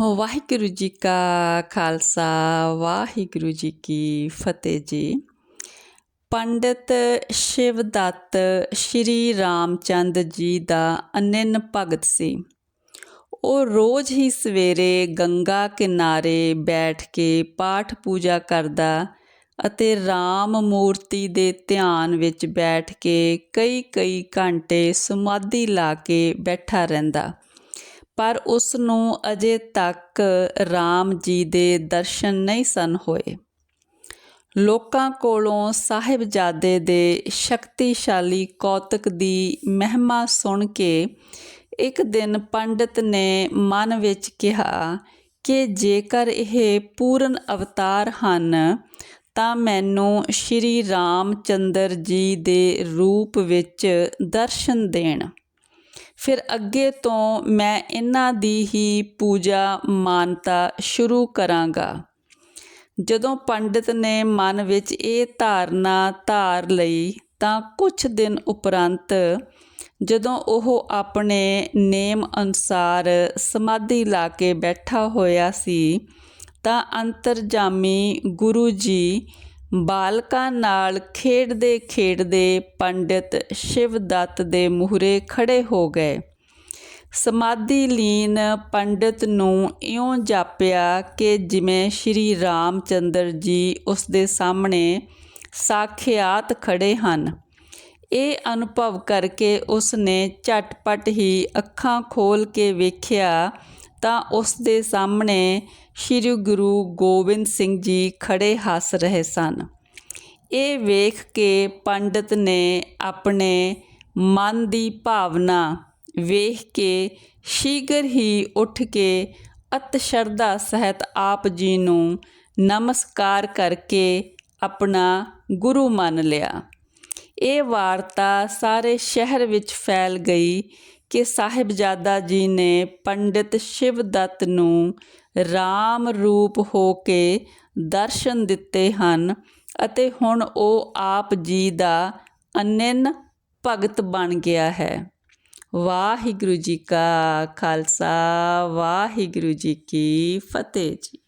ਵਾਹਿਗੁਰੂ ਜੀ ਕਾ ਖਾਲਸਾ, ਵਾਹਿਗੁਰੂ ਜੀ ਕੀ ਫਤਿਹ ਜੀ। ਪੰਡਿਤ ਸ਼ਿਵਦੱਤ ਸ਼੍ਰੀ ਰਾਮਚੰਦ ਜੀ ਦਾ ਅਨੰਨ ਭਗਤ ਸੀ। ਉਹ ਰੋਜ਼ ਹੀ ਸਵੇਰੇ ਗੰਗਾ ਕਿਨਾਰੇ ਬੈਠ ਕੇ ਪਾਠ ਪੂਜਾ ਕਰਦਾ ਅਤੇ ਰਾਮ ਮੂਰਤੀ ਦੇ ਧਿਆਨ ਵਿੱਚ ਬੈਠ ਕੇ ਕਈ ਕਈ ਘੰਟੇ ਸਮਾਧੀ ਲਾ ਕੇ ਬੈਠਾ ਰਹਿੰਦਾ। ਪਰ ਉਸ ਨੂੰ ਅਜੇ ਤੱਕ ਰਾਮ ਜੀ ਦੇ ਦਰਸ਼ਨ ਨਹੀਂ ਸਨ ਹੋਏ। ਲੋਕਾਂ ਕੋਲੋਂ ਸਾਹਿਬਜ਼ਾਦੇ ਦੇ ਸ਼ਕਤੀਸ਼ਾਲੀ ਕੌਤਕ ਦੀ ਮਹਿਮਾ ਸੁਣ ਕੇ ਇੱਕ ਦਿਨ ਪੰਡਿਤ ਨੇ ਮਨ ਵਿੱਚ ਕਿਹਾ ਕਿ ਜੇਕਰ ਇਹ ਪੂਰਨ ਅਵਤਾਰ ਹਨ, ਤਾਂ ਮੈਨੂੰ ਸ਼੍ਰੀ ਰਾਮ ਚੰਦਰ ਜੀ ਦੇ ਰੂਪ ਵਿੱਚ ਦਰਸ਼ਨ ਦੇਣ। ਫਿਰ ਅੱਗੇ ਤੋਂ ਮੈਂ ਇਹਨਾਂ ਦੀ ਹੀ ਪੂਜਾ ਮਾਨਤਾ ਸ਼ੁਰੂ ਕਰਾਂਗਾ। ਜਦੋਂ ਪੰਡਿਤ ਨੇ ਮਨ ਵਿੱਚ ਇਹ ਧਾਰਨਾ ਧਾਰ ਲਈ, ਤਾਂ ਕੁਝ ਦਿਨ ਉਪਰੰਤ ਜਦੋਂ ਉਹ ਆਪਣੇ ਨੇਮ ਅਨੁਸਾਰ ਸਮਾਧੀ ਲਾ ਕੇ ਬੈਠਾ ਹੋਇਆ ਸੀ, ਤਾਂ ਅੰਤਰਜਾਮੀ ਗੁਰੂ ਜੀ ਬਾਲਕਾਂ ਨਾਲ ਖੇਡਦੇ ਖੇਡਦੇ ਪੰਡਿਤ ਸ਼ਿਵਦੱਤ ਦੇ ਮੂਹਰੇ ਖੜੇ ਹੋ ਗਏ। ਸਮਾਧੀ ਲੀਨ ਪੰਡਿਤ ਨੂੰ ਇਉਂ ਜਾਪਿਆ ਕਿ ਜਿਵੇਂ ਸ਼੍ਰੀ ਰਾਮਚੰਦਰ ਜੀ ਉਸ ਦੇ ਸਾਹਮਣੇ ਸਾਖਿਆਤ ਖੜੇ ਹਨ। ਇਹ ਅਨੁਭਵ ਕਰਕੇ ਉਸ ਨੇ ਝਟਪਟ ਹੀ ਅੱਖਾਂ ਖੋਲ ਕੇ ਵੇਖਿਆ ਤਾਂ ਉਸ ਦੇ ਸਾਹਮਣੇ ਸ੍ਰੀ ਗੁਰੂ ਗੋਬਿੰਦ ਸਿੰਘ ਜੀ ਖੜੇ ਹੱਸ ਰਹੇ ਸਨ। ਇਹ ਵੇਖ ਕੇ ਪੰਡਿਤ ਨੇ ਆਪਣੇ ਮਨ ਦੀ ਭਾਵਨਾ ਵੇਖ ਕੇ ਸ਼ੀਗਰ ਹੀ ਉੱਠ ਕੇ ਅਤ ਸ਼ਰਧਾ ਸਹਿਤ ਆਪ ਜੀ ਨੂੰ ਨਮਸਕਾਰ ਕਰਕੇ ਆਪਣਾ ਗੁਰੂ ਮੰਨ ਲਿਆ। ਇਹ ਵਾਰਤਾ ਸਾਰੇ ਸ਼ਹਿਰ ਵਿੱਚ ਫੈਲ ਗਈ ਕਿ ਸਾਹਿਬਜ਼ਾਦਾ ਜੀ ਨੇ ਪੰਡਿਤ ਸ਼ਿਵਦੱਤ ਨੂੰ ਰਾਮ ਰੂਪ ਹੋ ਕੇ ਦਰਸ਼ਨ ਦਿੱਤੇ ਹਨ ਅਤੇ ਹੁਣ ਉਹ ਆਪ ਜੀ ਦਾ ਅਨੰਨ ਭਗਤ ਬਣ ਗਿਆ ਹੈ। ਵਾਹਿਗੁਰੂ ਜੀ ਕਾ ਖਾਲਸਾ, ਵਾਹਿਗੁਰੂ ਜੀ ਕੀ ਫਤਿਹ ਜੀ।